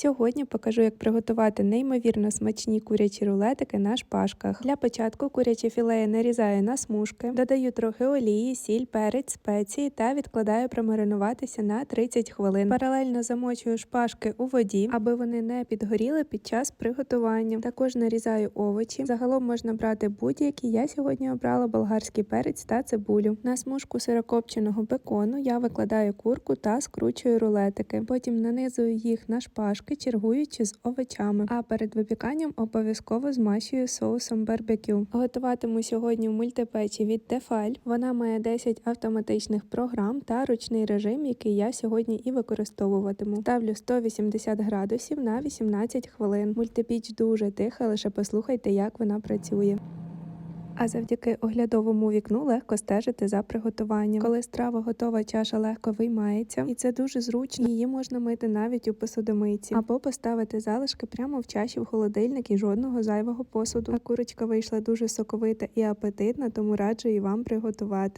Сьогодні покажу, як приготувати неймовірно смачні курячі рулетики на шпажках. Для початку куряче філе я нарізаю на смужки, додаю трохи олії, сіль, перець, спеції та відкладаю промаринуватися на 30 хвилин. Паралельно замочую шпажки у воді, аби вони не підгоріли під час приготування. Також нарізаю овочі. Загалом можна брати будь-які. Я сьогодні обрала болгарський перець та цибулю. На смужку сирокопченого бекону я викладаю курку та скручую рулетики. Потім нанизую їх на шпажки, чергуючи з овочами. А перед випіканням обов'язково змащую соусом барбекю. Готуватиму сьогодні мультипечі від Tefal. Вона має 10 автоматичних програм та ручний режим, який я сьогодні і використовуватиму. Ставлю 180 градусів на 18 хвилин. Мультипіч дуже тиха, лише послухайте, як вона працює. А завдяки оглядовому вікну легко стежити за приготуванням. Коли страва готова, чаша легко виймається, і це дуже зручно. Її можна мити навіть у посудомийці або поставити залишки прямо в чаші в холодильник і жодного зайвого посуду. А курочка вийшла дуже соковита і апетитна, тому раджу і вам приготувати.